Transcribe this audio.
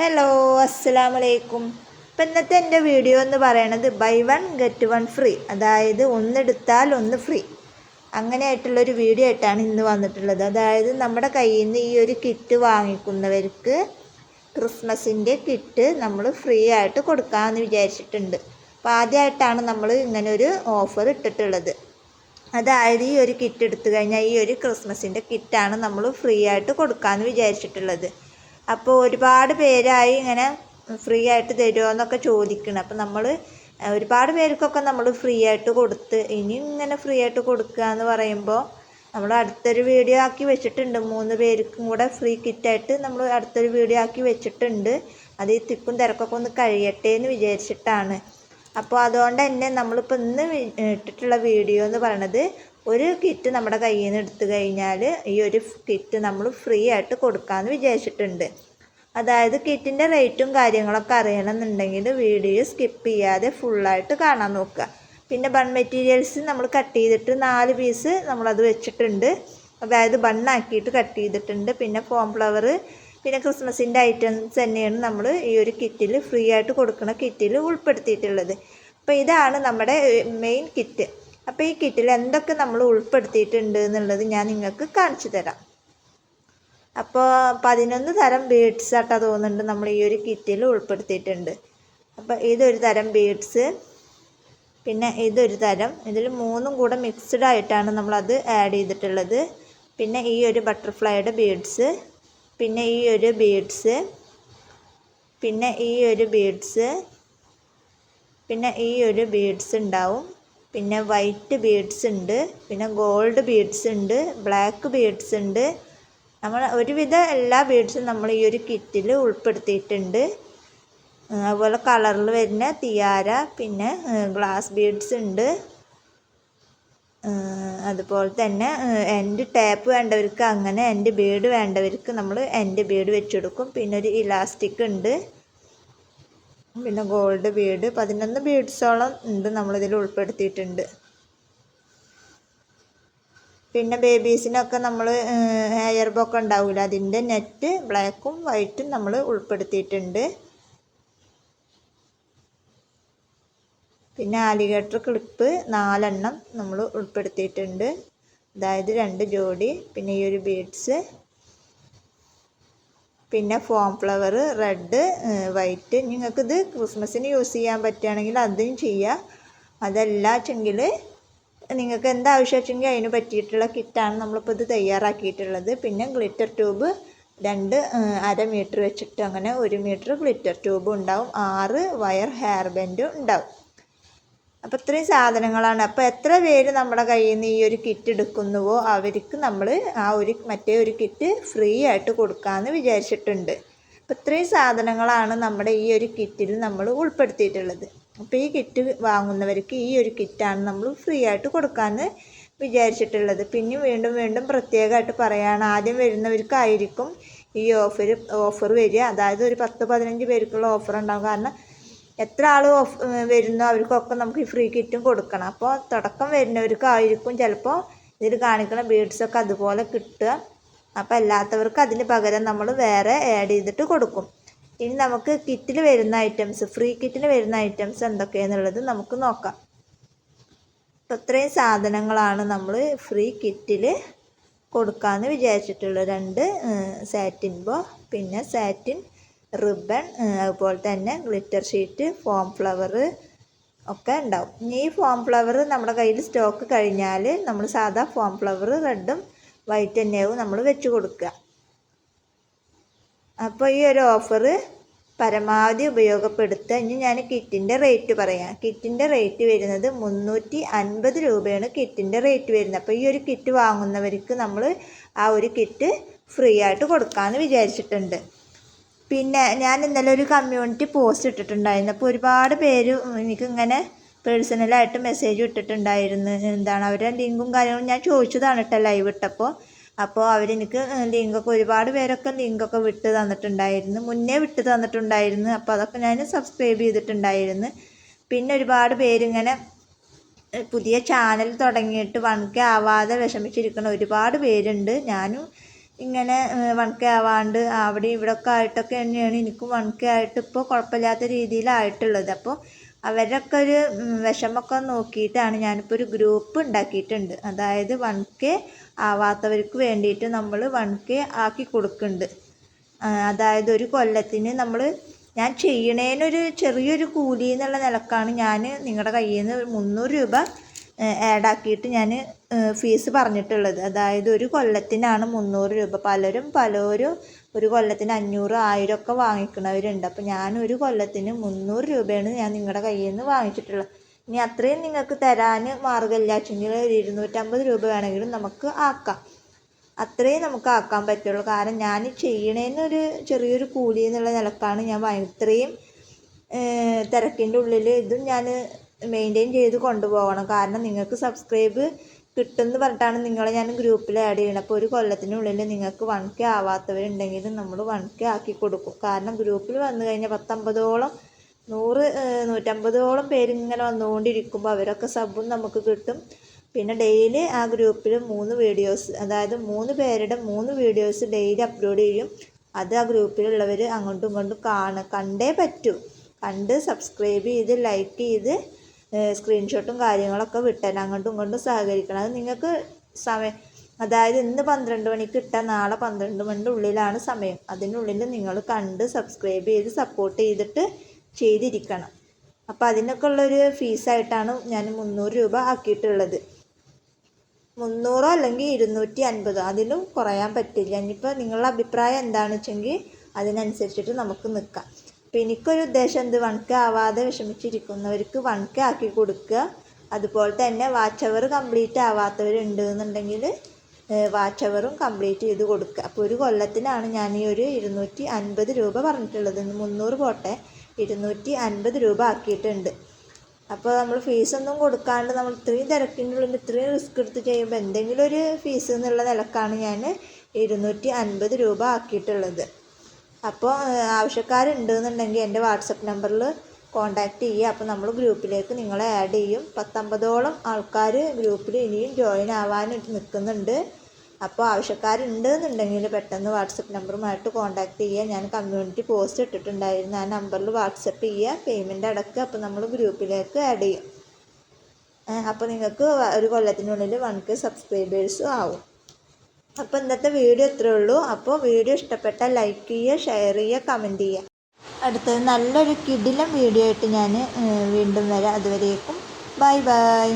Hello അസ്സലാമു വലൈക്കും ഇപ്പം ഇന്നത്തെ എന്റെ വീഡിയോ എന്ന് പറയണത് buy one get one free അതായത് ഒന്നെടുത്താൽ ഒന്ന് ഫ്രീ അങ്ങനെയായിട്ടുള്ളൊരു വീഡിയോ ആയിട്ടാണ് ഇന്ന് വന്നിട്ടുള്ളത്. അതായത് നമ്മുടെ കയ്യിൽ നിന്ന് ഈ ഒരു കിറ്റ് വാങ്ങിക്കുന്നവർക്ക് ക്രിസ്മസിന്റെ കിറ്റ് നമ്മൾ ഫ്രീ ആയിട്ട് കൊടുക്കാമെന്ന് വിചാരിച്ചിട്ടുണ്ട്. അപ്പോൾ ആദ്യമായിട്ടാണ് നമ്മൾ ഇങ്ങനെ ഒരു ഓഫർ ഇട്ടിട്ടുള്ളത്. അതായത് ഈ ഒരു കിറ്റ് എടുത്തു കഴിഞ്ഞാൽ ഈ ഒരു ക്രിസ്മസിന്റെ കിറ്റാണ് നമ്മൾ ഫ്രീ ആയിട്ട് കൊടുക്കാമെന്ന് വിചാരിച്ചിട്ടുള്ളത്. അപ്പോൾ ഒരുപാട് പേരായി ഇങ്ങനെ ഫ്രീ ആയിട്ട് തരുമോ എന്നൊക്കെ ചോദിക്കണം അപ്പോൾ നമ്മൾ ഒരുപാട് പേർക്കൊക്കെ നമ്മൾ ഫ്രീ ആയിട്ട് കൊടുത്ത് ഇനി ഇങ്ങനെ ഫ്രീ ആയിട്ട് കൊടുക്കുക എന്ന് പറയുമ്പോൾ നമ്മൾ അടുത്തൊരു വീഡിയോ ആക്കി വെച്ചിട്ടുണ്ട്. മൂന്ന് പേർക്കും കൂടെ ഫ്രീ കിറ്റായിട്ട് നമ്മൾ അടുത്തൊരു വീഡിയോ ആക്കി വെച്ചിട്ടുണ്ട്. അത് ഈ തിക്കും തിരക്കൊക്കെ ഒന്ന് കഴിയട്ടെ എന്ന് വിചാരിച്ചിട്ടാണ്. അപ്പോൾ അതുകൊണ്ട് തന്നെ നമ്മളിപ്പോൾ ഇന്ന് ഇട്ടിട്ടുള്ള വീഡിയോ എന്ന് പറയണത് ഒരു കിറ്റ് നമ്മുടെ കയ്യിൽ നിന്ന് എടുത്തു കഴിഞ്ഞാൽ ഈ ഒരു കിറ്റ് നമ്മൾ ഫ്രീ ആയിട്ട് കൊടുക്കാമെന്ന് വിചാരിച്ചിട്ടുണ്ട്. അതായത് കിറ്റിന്റെ റേറ്റും കാര്യങ്ങളൊക്കെ അറിയണമെന്നുണ്ടെങ്കിൽ വീഡിയോ സ്കിപ്പ് ചെയ്യാതെ ഫുള്ളായിട്ട് കാണാൻ നോക്കുക. പിന്നെ ബൺ മെറ്റീരിയൽസ് നമ്മൾ കട്ട് ചെയ്തിട്ട് നാല് പീസ് നമ്മളത് വെച്ചിട്ടുണ്ട്. അതായത് ബണ്ണാക്കിയിട്ട് കട്ട് ചെയ്തിട്ടുണ്ട്. പിന്നെ ഫോം ഫ്ലവർ പിന്നെ ക്രിസ്മസിന്റെ ഐറ്റംസ് തന്നെയാണ് നമ്മൾ ഈ ഒരു കിറ്റിൽ ഫ്രീ ആയിട്ട് കൊടുക്കുന്ന കിറ്റിൽ ഉൾപ്പെടുത്തിയിട്ടുള്ളത്. അപ്പോൾ ഇതാണ് നമ്മുടെ മെയിൻ കിറ്റ് അപ്പോൾ ഈ കിറ്റിൽ എന്തൊക്കെ നമ്മൾ ഉൾപ്പെടുത്തിയിട്ടുണ്ട് എന്നുള്ളത് ഞാൻ നിങ്ങൾക്ക് കാണിച്ചു തരാം. അപ്പോൾ പതിനൊന്ന് തരം ബീഡ്സ് ആട്ടാ തോന്നുന്നുണ്ട് നമ്മൾ ഈ ഒരു കിറ്റിൽ ഉൾപ്പെടുത്തിയിട്ടുണ്ട്. അപ്പോൾ ഇതൊരു തരം ബീഡ്സ് പിന്നെ ഇതൊരു തരം ഇതിൽ മൂന്നും കൂടെ മിക്സ്ഡ് ആയിട്ടാണ് നമ്മളത് ആഡ് ചെയ്തിട്ടുള്ളത്. പിന്നെ ഈ ഒരു ബട്ടർഫ്ലൈയുടെ ബീഡ്സ് പിന്നെ ഈ ഒരു ബീഡ്സ് പിന്നെ ഈ ഒരു ബീഡ്സ് പിന്നെ ഈ ഒരു ബീഡ്സ് ഉണ്ടാവും. പിന്നെ വൈറ്റ് ബീഡ്സ് ഉണ്ട് പിന്നെ ഗോൾഡ് ബീഡ്സ് ഉണ്ട് ബ്ലാക്ക് ബീഡ്സ് ഉണ്ട്. നമ്മൾ ഒരുവിധ എല്ലാ ബീഡ്സും നമ്മൾ ഈ ഒരു കിറ്റിൽ ഉൾപ്പെടുത്തിയിട്ടുണ്ട്. അതുപോലെ കളറിൽ വരുന്ന തിയാര പിന്നെ ഗ്ലാസ് ബീഡ്സ് ഉണ്ട്. അതുപോലെ തന്നെ എന്റെ ടാപ്പ് വേണ്ടവർക്ക് അങ്ങനെ എന്റെ ബീഡ് വേണ്ടവർക്ക് നമ്മൾ എന്റെ ബീഡ് വെച്ചെടുക്കും പിന്നെ ഒരു ഇലാസ്റ്റിക് ഉണ്ട്. പിന്നെ ഗോൾഡ് ബീഡ് പതിനൊന്ന് ബീഡ്സോളം ഉണ്ട് നമ്മളിതിൽ ഉൾപ്പെടുത്തിയിട്ടുണ്ട്. പിന്നെ ബേബീസിനൊക്കെ നമ്മൾ ഹെയർ ബൊക്കെ ഉണ്ടാവില്ല അതിന്റെ നെറ്റ് ബ്ലാക്കും വൈറ്റും നമ്മൾ ഉൾപ്പെടുത്തിയിട്ടുണ്ട്. പിന്നെ ആലിഗേറ്റർ ക്ലിപ്പ് നാലെണ്ണം നമ്മൾ ഉൾപ്പെടുത്തിയിട്ടുണ്ട്. അതായത് രണ്ട് ജോഡി. പിന്നെ ഈ ഒരു ബീഡ്സ് പിന്നെ ഫോം ഫ്ലവർ റെഡ് വൈറ്റ്. നിങ്ങൾക്കിത് ക്രിസ്മസിന് യൂസ് ചെയ്യാൻ പറ്റുകയാണെങ്കിൽ അതും ചെയ്യാം അതല്ലാച്ചെങ്കിൽ നിങ്ങൾക്ക് എന്താവശ്യം വെച്ചെങ്കിൽ അതിന് പറ്റിയിട്ടുള്ള കിറ്റാണ് നമ്മളിപ്പോൾ ഇത് തയ്യാറാക്കിയിട്ടുള്ളത്. പിന്നെ ഗ്ലിറ്റർ ട്യൂബ് രണ്ട് അര മീറ്റർ വെച്ചിട്ട് അങ്ങനെ ഒരു മീറ്റർ ഗ്ലിറ്റർ ട്യൂബ് ഉണ്ടാവും. ആറ് വയർ ഹെയർ ബാൻഡും ഉണ്ടാവും. അപ്പോൾ ഇത്രയും സാധനങ്ങളാണ്. അപ്പോൾ എത്ര പേര് നമ്മുടെ കയ്യിൽ നിന്ന് ഈ ഒരു കിറ്റ് എടുക്കുന്നുവോ അവർക്ക് നമ്മൾ ആ ഒരു മറ്റേ ഒരു കിറ്റ് ഫ്രീ ആയിട്ട് കൊടുക്കാമെന്ന് വിചാരിച്ചിട്ടുണ്ട്. അപ്പോൾ ഇത്രയും സാധനങ്ങളാണ് നമ്മുടെ ഈ ഒരു കിറ്റിൽ നമ്മൾ ഉൾപ്പെടുത്തിയിട്ടുള്ളത്. അപ്പോൾ ഈ കിറ്റ് വാങ്ങുന്നവർക്ക് ഈ ഒരു കിറ്റാണ് നമ്മൾ ഫ്രീ ആയിട്ട് കൊടുക്കാമെന്ന് വിചാരിച്ചിട്ടുള്ളത്. പിന്നെ വീണ്ടും വീണ്ടും പ്രത്യേകമായിട്ട് പറയുകയാണ് ആദ്യം വരുന്നവർക്കായിരിക്കും ഈ ഓഫർ ഓഫർ വരിക. അതായത് ഒരു പത്ത് പതിനഞ്ച് പേർക്കുള്ള ഓഫർ ഉണ്ടാകും കാരണം എത്ര ആൾ വരുന്നോ അവർക്കൊക്കെ നമുക്ക് ഈ ഫ്രീ കിറ്റും കൊടുക്കണം. അപ്പോൾ തുടക്കം വരുന്നവർക്കായിരിക്കും ചിലപ്പോൾ ഇതിൽ കാണിക്കുന്ന ബീഡ്സൊക്കെ അതുപോലെ കിട്ടുക. അപ്പോൾ അല്ലാത്തവർക്ക് അതിന് പകരം നമ്മൾ വേറെ ആഡ് ചെയ്തിട്ട് കൊടുക്കും. ഇനി നമുക്ക് കിറ്റിൽ വരുന്ന ഐറ്റംസ് ഫ്രീ കിറ്റിൽ വരുന്ന ഐറ്റംസ് എന്തൊക്കെയാണെന്നുള്ളത് നമുക്ക് നോക്കാം. അപ്പോൾ ഇത്രയും സാധനങ്ങളാണ് നമ്മൾ ഫ്രീ കിറ്റിൽ കൊടുക്കാമെന്ന് വിചാരിച്ചിട്ടുള്ളത് രണ്ട് സാറ്റിൻ ബോ പിന്നെ സാറ്റിൻ റിബൺ അതുപോലെ തന്നെ ഗ്ലിറ്റർ ഷീറ്റ് ഫോം ഫ്ലവർ ഒക്കെ ഉണ്ടാവും. ഈ ഫോം ഫ്ലവർ നമ്മുടെ കയ്യിൽ സ്റ്റോക്ക് കഴിഞ്ഞാൽ നമ്മൾ സാധാ ഫോം ഫ്ലവർ റെഡും വൈറ്റ് തന്നെയാവും നമ്മൾ വെച്ച് കൊടുക്കുക. അപ്പോൾ ഈ ഒരു ഓഫർ പരമാവധി ഉപയോഗപ്പെടുത്തുക. ഇനി ഞാൻ കിറ്റിന്റെ റേറ്റ് പറയാം. കിറ്റിന്റെ റേറ്റ് വരുന്നത് മുന്നൂറ്റി അൻപത് രൂപയാണ് കിറ്റിന്റെ റേറ്റ് വരുന്നത്. അപ്പോൾ ഈ ഒരു കിറ്റ് വാങ്ങുന്നവർക്ക് നമ്മൾ ആ ഒരു കിറ്റ് ഫ്രീ ആയിട്ട് കൊടുക്കാമെന്ന് വിചാരിച്ചിട്ടുണ്ട്. പിന്നെ ഞാൻ ഇന്നലെ ഒരു കമ്മ്യൂണിറ്റി പോസ്റ്റ് ഇട്ടിട്ടുണ്ടായിരുന്നു. അപ്പോൾ ഒരുപാട് പേര് എനിക്കിങ്ങനെ പേഴ്സണലായിട്ട് മെസ്സേജ് ഇട്ടിട്ടുണ്ടായിരുന്നു. എന്താണ് അവരുടെ ലിങ്കും കാര്യങ്ങളും ഞാൻ ചോദിച്ചതാണ് കേട്ടോ ലൈവ് ഇട്ടപ്പോൾ അപ്പോൾ അവരെനിക്ക് ലിങ്കൊക്കെ ഒരുപാട് പേരൊക്കെ ലിങ്കൊക്കെ വിട്ട് തന്നിട്ടുണ്ടായിരുന്നു. മുന്നേ വിട്ട് തന്നിട്ടുണ്ടായിരുന്നു. അപ്പോൾ അതൊക്കെ ഞാൻ സബ്സ്ക്രൈബ് ചെയ്തിട്ടുണ്ടായിരുന്നു. പിന്നെ ഒരുപാട് പേരിങ്ങനെ പുതിയ ചാനൽ തുടങ്ങിയിട്ട് വൺ ആവാതെ വിഷമിച്ചിരിക്കുന്ന ഒരുപാട് പേരുണ്ട്. ഞാനും ഇങ്ങനെ വൺ കെ ആവാണ്ട് അവിടെ ഇവിടെയൊക്കെ ആയിട്ടൊക്കെ തന്നെയാണ് എനിക്ക് വൺ കെ ആയിട്ട് ഇപ്പോൾ കുഴപ്പമില്ലാത്ത രീതിയിലായിട്ടുള്ളത്. അപ്പോൾ അവരൊക്കെ ഒരു വിഷമമൊക്കെ നോക്കിയിട്ടാണ് ഞാനിപ്പോൾ ഒരു ഗ്രൂപ്പ് ഉണ്ടാക്കിയിട്ടുണ്ട്. അതായത് വൺ കെ ആവാത്തവർക്ക് വേണ്ടിയിട്ട് നമ്മൾ വൺ കെ ആക്കി കൊടുക്കുന്നുണ്ട്. അതായത് ഒരു കൊല്ലത്തിന് നമ്മൾ ഞാൻ ചെയ്യണേനൊരു ചെറിയൊരു കൂലി എന്നുള്ള നിലക്കാണ് ഞാൻ നിങ്ങളുടെ കയ്യിൽ നിന്ന് മുന്നൂറ് രൂപ ആഡ് ആക്കിയിട്ട് ഞാൻ ഫീസ് പറഞ്ഞിട്ടുള്ളത്. അതായത് ഒരു കൊല്ലത്തിനാണ് മുന്നൂറ് രൂപ. പലരും പലരും ഒരു കൊല്ലത്തിന് അഞ്ഞൂറ് ആയിരം ഒക്കെ വാങ്ങിക്കുന്നവരുണ്ട്. അപ്പോൾ ഞാൻ ഒരു കൊല്ലത്തിന് മുന്നൂറ് രൂപയാണ് ഞാൻ നിങ്ങളുടെ കയ്യിൽ നിന്ന് വാങ്ങിച്ചിട്ടുള്ളത്. ഇനി അത്രയും നിങ്ങൾക്ക് തരാൻ മാർഗമില്ലാച്ചെങ്കിൽ ഒരു ഇരുന്നൂറ്റമ്പത് രൂപ വേണമെങ്കിലും നമുക്ക് ആക്കാം. അത്രയും നമുക്ക് ആക്കാൻ പറ്റുള്ളൂ. കാരണം ഞാൻ ചെയ്യണേന്നൊരു ചെറിയൊരു കൂലി എന്നുള്ള നിലക്കാണ് ഞാൻ ഇത്രയും തിരക്കിന്റെ ഉള്ളിൽ ഇതും ഞാൻ മെയിന്റെയിൻ ചെയ്ത് കൊണ്ടുപോകണം. കാരണം നിങ്ങൾക്ക് സബ്സ്ക്രൈബ് കിട്ടുമെന്ന് പറഞ്ഞിട്ടാണ് നിങ്ങളെ ഞാൻ ഗ്രൂപ്പിൽ ആഡ് ചെയ്യണം അപ്പോൾ ഒരു കൊല്ലത്തിനുള്ളിൽ നിങ്ങൾക്ക് വൺ കെ ആവാത്തവരുണ്ടെങ്കിൽ നമ്മൾ വൺ കെ ആക്കി കൊടുക്കും. കാരണം ഗ്രൂപ്പിൽ വന്നു കഴിഞ്ഞാൽ പത്തമ്പതോളം നൂറ് നൂറ്റമ്പതോളം പേരിങ്ങനെ വന്നുകൊണ്ടിരിക്കുമ്പോൾ അവരൊക്കെ സബും നമുക്ക് കിട്ടും. പിന്നെ ഡെയിലി ആ ഗ്രൂപ്പിൽ മൂന്ന് വീഡിയോസ് അതായത് മൂന്ന് പേരുടെ മൂന്ന് വീഡിയോസ് ഡെയിലി അപ്ലോഡ് ചെയ്യും. അത് ആ ഗ്രൂപ്പിലുള്ളവർ അങ്ങോട്ടും ഇങ്ങോട്ടും കാണും കണ്ടേ പറ്റൂ. കണ്ട് സബ്സ്ക്രൈബ് ചെയ്ത് ലൈക്ക് ചെയ്ത് സ്ക്രീൻഷോട്ടും കാര്യങ്ങളൊക്കെ വിട്ടാൽ അങ്ങോട്ടും ഇങ്ങോട്ടും സഹകരിക്കണം. അത് നിങ്ങൾക്ക് സമയം അതായത് ഇന്ന് പന്ത്രണ്ട് മണിക്ക് ഇട്ടാൽ നാളെ പന്ത്രണ്ട് മണിന്റെ ഉള്ളിലാണ് സമയം. അതിനുള്ളിൽ നിങ്ങൾ കണ്ട് സബ്സ്ക്രൈബ് ചെയ്ത് സപ്പോർട്ട് ചെയ്തിട്ട് ചെയ്തിരിക്കണം. അപ്പോൾ അതിനൊക്കെ ഉള്ളൊരു ഫീസായിട്ടാണ് ഞാൻ മുന്നൂറ് രൂപ ആക്കിയിട്ടുള്ളത്. മുന്നൂറോ അല്ലെങ്കിൽ ഇരുന്നൂറ്റി അൻപതോ അതിലും കുറയാൻ പറ്റില്ല. ഇനിയിപ്പോൾ നിങ്ങളുടെ അഭിപ്രായം എന്താണെന്ന് വെച്ചെങ്കിൽ അതിനനുസരിച്ചിട്ട് നമുക്ക് നിൽക്കാം. അപ്പോൾ എനിക്കൊരു ഉദ്ദേശം എന്ത്? വൺ കെ ആവാതെ വിഷമിച്ചിരിക്കുന്നവർക്ക് വൺ കെ ആക്കി കൊടുക്കുക. അതുപോലെ തന്നെ വാച്ച് അവർ കംപ്ലീറ്റ് ആവാത്തവരുണ്ട് എന്നുണ്ടെങ്കിൽ വാച്ച് അവറും കംപ്ലീറ്റ് ചെയ്ത് കൊടുക്കുക. അപ്പോൾ ഒരു കൊല്ലത്തിനാണ് ഞാൻ ഈ ഒരു ഇരുന്നൂറ്റി അൻപത് രൂപ പറഞ്ഞിട്ടുള്ളത്. മുന്നൂറ് പോട്ടെ. ഇരുന്നൂറ്റി അൻപത് രൂപ ആക്കിയിട്ടുണ്ട്. അപ്പോൾ നമ്മൾ ഫീസൊന്നും കൊടുക്കാണ്ട് നമ്മൾ ഇത്രയും തിരക്കിന്റെ ഉള്ളിൽ ഇത്രയും റിസ്ക് എടുത്ത് ചെയ്യുമ്പോൾ എന്തെങ്കിലും ഒരു ഫീസ് എന്നുള്ള നിലക്കാണ് ഞാൻ ഇരുന്നൂറ്റി അൻപത് രൂപ ആക്കിയിട്ടുള്ളത്. അപ്പോൾ ആവശ്യക്കാരുണ്ട് എന്നുണ്ടെങ്കിൽ എന്റെ വാട്സപ്പ് നമ്പറിൽ കോൺടാക്റ്റ് ചെയ്യുക. അപ്പോൾ നമ്മൾ ഗ്രൂപ്പിലേക്ക് നിങ്ങളെ ആഡ് ചെയ്യും. പത്തൊമ്പതോളം ആൾക്കാർ ഗ്രൂപ്പിൽ ഇനിയും ജോയിൻ ആവാൻ നിൽക്കുന്നുണ്ട് അപ്പോൾ ആവശ്യക്കാരുണ്ട് എന്നുണ്ടെങ്കിൽ പെട്ടെന്ന് വാട്സപ്പ് നമ്പറുമായിട്ട് കോണ്ടാക്ട് ചെയ്യുക. ഞാൻ കമ്മ്യൂണിറ്റി പോസ്റ്റ് ഇട്ടിട്ടുണ്ടായിരുന്നു. ആ നമ്പറിൽ വാട്സപ്പ് ചെയ്യുക. പേയ്മെന്റ് അടക്കുക. അപ്പോൾ നമ്മൾ ഗ്രൂപ്പിലേക്ക് ആഡ് ചെയ്യും. അപ്പോൾ നിങ്ങൾക്ക് ഒരു കൊല്ലത്തിനുള്ളിൽ വൺ കെ സബ്സ്ക്രൈബേഴ്സും ആവും. അപ്പോൾ ഇന്നത്തെ വീഡിയോ ഇത്രേ ഉള്ളൂ. അപ്പോൾ വീഡിയോ ഇഷ്ടപ്പെട്ടാൽ ലൈക്ക് ചെയ്യുക ഷെയർ ചെയ്യുക കമന്റ് ചെയ്യുക. അടുത്തത് നല്ലൊരു കിടിലം വീഡിയോ ആയിട്ട് ഞാൻ വീണ്ടും വരാം. അതുവരേക്കും ബൈ ബൈ